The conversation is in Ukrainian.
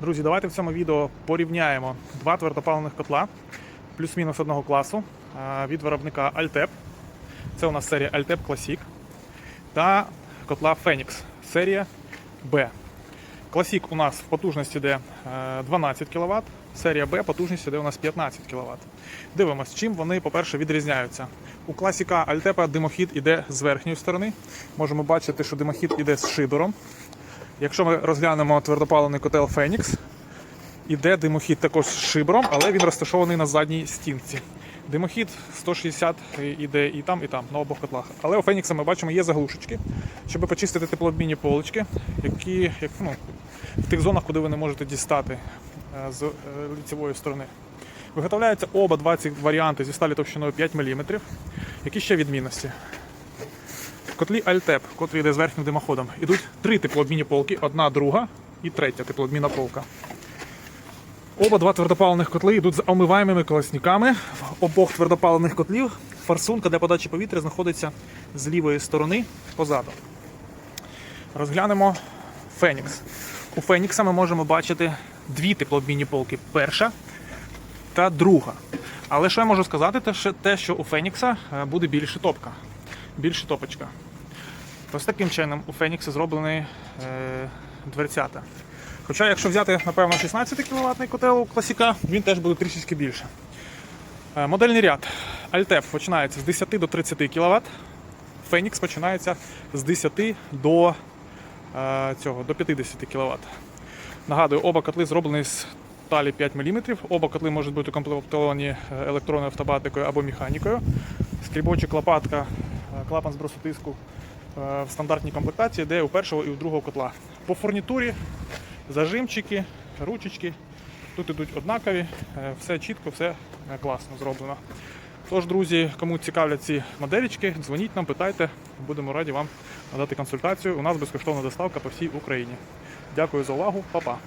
Друзі, давайте в цьому відео порівняємо два твердопаливних котла плюс-мінус одного класу від виробника Altep. Це у нас серія Altep Classic та котла Phoenix серія B. Classic у нас в потужності йде е, 12 кВт, серія B потужність йде у нас 15 кВт. Дивимось, чим вони, по-перше, відрізняються. У класіка Альтепа димохід іде з верхньої сторони. Можемо бачити, що димохід іде з шибером. Якщо ми розглянемо твердопаливний котел Phoenix, іде димохід також з шибром, але він розташований на задній стінці. Димохід 160 іде і там, і там, на обох котлах. Але у Фенікса ми бачимо є заглушечки, щоб почистити теплообмінні полочки, які як, ну, в тих зонах, куди ви не можете дістати е, з е, лицевої сторони. Виготовляються оба 20 варіанти зі сталі товщиною 5 мм. Які ще відмінності? Котлі Альтеп, котрий йде з верхнім димоходом, ідуть три теплообмінні полки, одна, друга і третя теплообмінна полка. Оба два твердопаливних котли йдуть з омиваємими колесниками. В обох твердопаливних котлів форсунка для подачі повітря знаходиться з лівої сторони позаду. Розглянемо Фенікс. У Фенікса ми можемо бачити дві теплообмінні полки. Перша та друга. Але що я можу сказати, те, що, у Фенікса е, буде більше топка, більше топочка. Ось таким чином у Фенікса зроблені е, дверцята. Хоча, якщо взяти, напевно, 16 кВт котел у класіка, він теж буде трішечки більше. Е, Модельний ряд Altef починається з 10 до 30 кВт. Phoenix починається з 10 до, е, цього, до 50 кВт. Нагадую, оба котли зроблені з талі 5 мм. Оба котли можуть бути укомплектовані е, електронною автобатикою або механікою. Скрібочок, лопатка, е, клапан збросу тиску е, в стандартній комплектації, де у першого і у другого котла. По фурнітурі зажимчики, ручечки. Тут ідуть однакові, е, все чітко, все е, класно зроблено. Тож, друзі, кому цікавлять ці моделічки, дзвоніть нам, питайте, будемо раді вам надати консультацію. У нас безкоштовна доставка по всій Україні. Дякую за увагу, па-па!